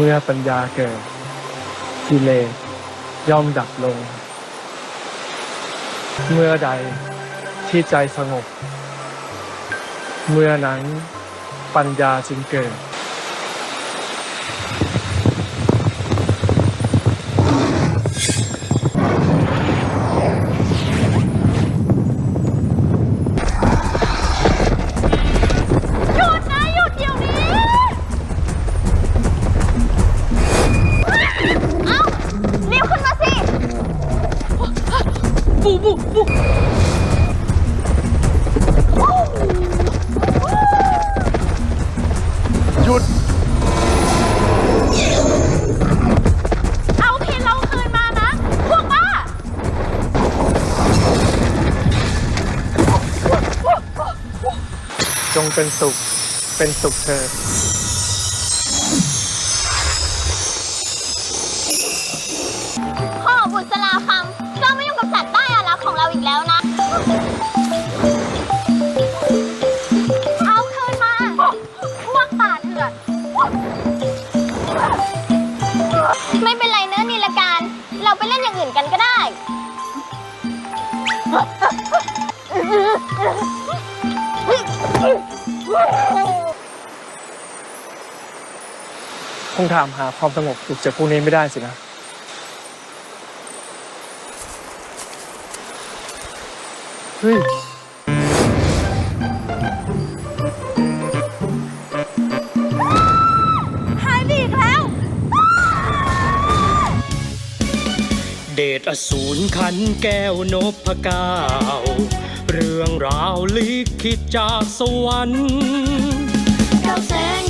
เมื่อปัญญาเกิด กิเลสย่อมดับลง เมื่อใดที่ใจสงบ เมื่อนั้นปัญญาจึงเกิด บูบูบูหยุด เอาเพนเราคืนมานะ พวกบ้า จงเป็นสุข เป็นสุขเถิดพ่อ อย่างอื่นกันก็ได้ คงถามหาความสงบสุขจากพวกนี้ไม่ได้สินะ เฮ้ย เดชอสูรขันแก้วนพกาวเรื่องราวลิขิตจากสวรรค์เก้าแสง